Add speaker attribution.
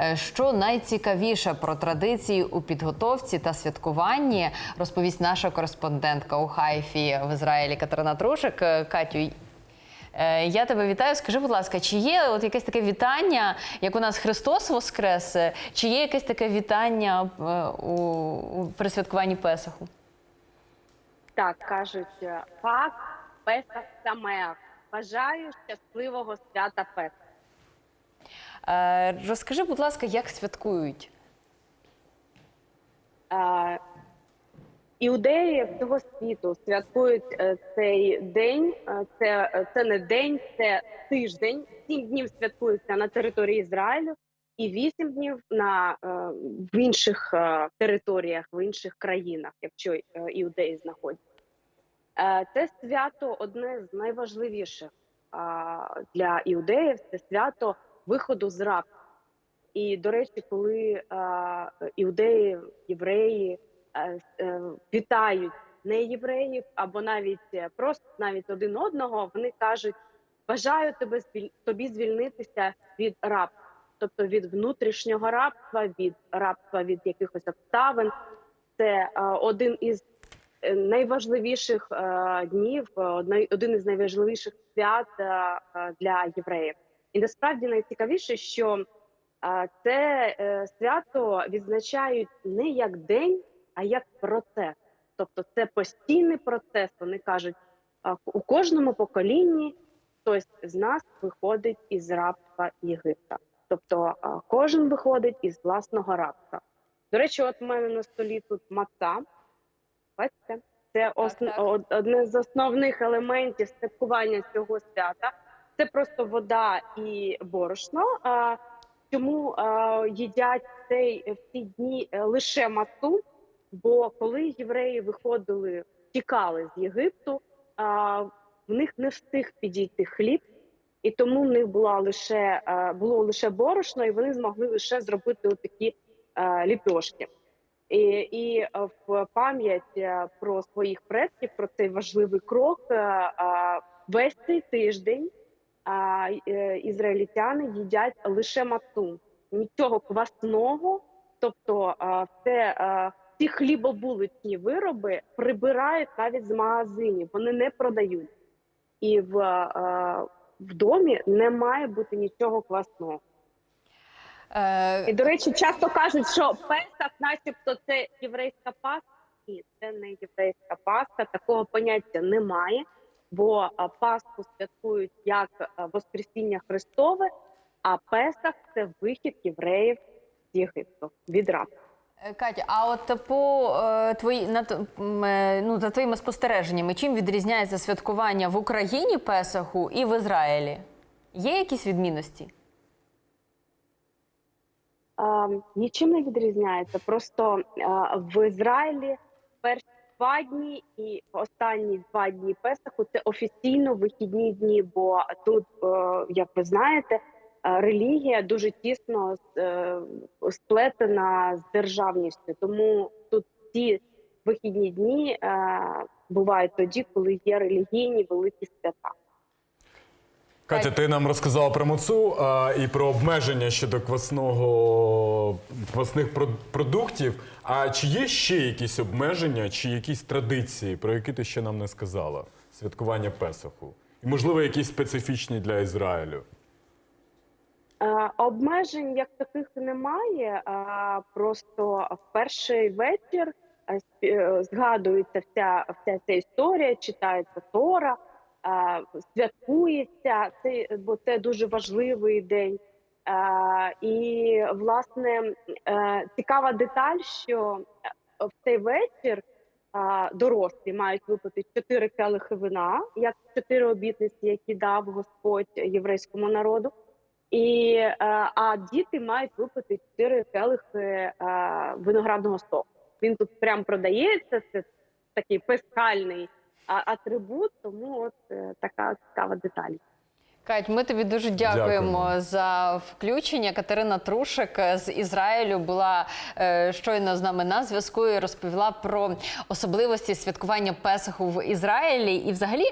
Speaker 1: Е, Що найцікавіше про традиції у підготовці та святкуванні, розповість наша кореспондентка у Хайфі в Ізраїлі Катерина Трушик. Е, Катю, е, я тебе вітаю. Скажи, будь ласка, чи є от якесь таке вітання, як у нас Христос Воскрес, чи є якесь таке вітання у, у при святкуванні Песаху?
Speaker 2: Так, кажуть, Пак, Песах Самеах. Бажаю щасливого свята Песах.
Speaker 1: Е, Розкажи, будь ласка, як святкують?
Speaker 2: Іудеї всього світу святкують е, цей день. Е, Це, це не день, це тиждень. Сім днів святкуються на території Ізраїлю і вісім днів на в інших територіях, в інших країнах, якщо іудеї знаходяться. Це свято одне з найважливіших для іудеїв. Це свято виходу з рабства. І, до речі, коли а, іудеї, євреї е, е, вітають неєвреїв або навіть е, просто навіть один одного, вони кажуть: бажаю тебе тобі звільнитися від рабства, тобто від внутрішнього рабства, від рабства від якихось обставин. Це е, один із е, найважливіших е, днів, е, один із найважливіших свят е, е, для євреїв. І насправді найцікавіше, що це е, свято відзначають не як день, а як процес. Тобто це постійний процес. Вони кажуть, у кожному поколінні хтось з нас виходить із рабства Єгипта. Тобто кожен виходить із власного рабства. До речі, от у мене на столі тут маца. Бачите, це осн...
Speaker 1: так.
Speaker 2: одне з основних елементів святкування цього свята. Це просто вода і борошно. Чому їдять цей в ці дні е, лише мацу? Бо коли євреї виходили, тікали з Єгипту, в них не встиг підійти хліб, і тому в них була лише було лише борошно, і вони змогли лише зробити отакі а, ліпьошки. І, і е, в пам'ять е, про своїх предків, про цей важливий крок, весь цей тиждень а, е, ізраїльтяни їдять лише мацу, нічого квасного, тобто е, все, е, ці хлібобуличні вироби прибирають навіть з магазинів, вони не продають. І в, в домі не має бути нічого квасного.
Speaker 1: Е,
Speaker 2: І, до речі, часто кажуть, що Песах, начебто, це єврейська Пасха. Ні, це не єврейська Пасха, такого поняття немає, бо Пасху святкують як Воскресіння Христове, а Песах це вихід євреїв з Єгипту від рабства.
Speaker 1: Е, Катя, а от по е, твої на е, ну за твоїми спостереженнями, чим відрізняється святкування в Україні Песаху і в Ізраїлі? Є якісь відмінності?
Speaker 2: А, нічим не відрізняється. Просто а, в Ізраїлі перші два дні і останні два дні Песаху це офіційно вихідні дні. Бо тут, е, як ви знаєте, е, релігія дуже тісно е, сплетена з державністю. Тому тут ці вихідні дні бувають тоді, коли є релігійні великі свята.
Speaker 3: Катя, ти нам розказала про муцу а, і про обмеження щодо квасного квасних продуктів. А чи є ще якісь обмеження, чи якісь традиції, про які ти ще нам не сказала? Святкування Песаху? І, можливо, якісь специфічні для Ізраїлю?
Speaker 2: Е, Обмежень як таких немає. а Просто в перший вечір е, згадується вся, вся ця історія, читається Тора, святкується це, бо це дуже важливий день. І власне е, цікава деталь, що е, в цей вечір дорослі мають випити чотири келихи вина, як чотири обітниці, які дав Господь єврейському народу. І е, а діти мають випити чотири келихи виноградного соку. Він тут прям продається. Це такий пескальний атрибут. Тому от е, така цікава деталь.
Speaker 1: Кать, ми тобі дуже дякуємо,
Speaker 3: Дякуємо.
Speaker 1: за включення. Катерина Трушик з Ізраїлю була е, щойно з нами на зв'язку і розповіла про особливості святкування Песаху в Ізраїлі і взагалі.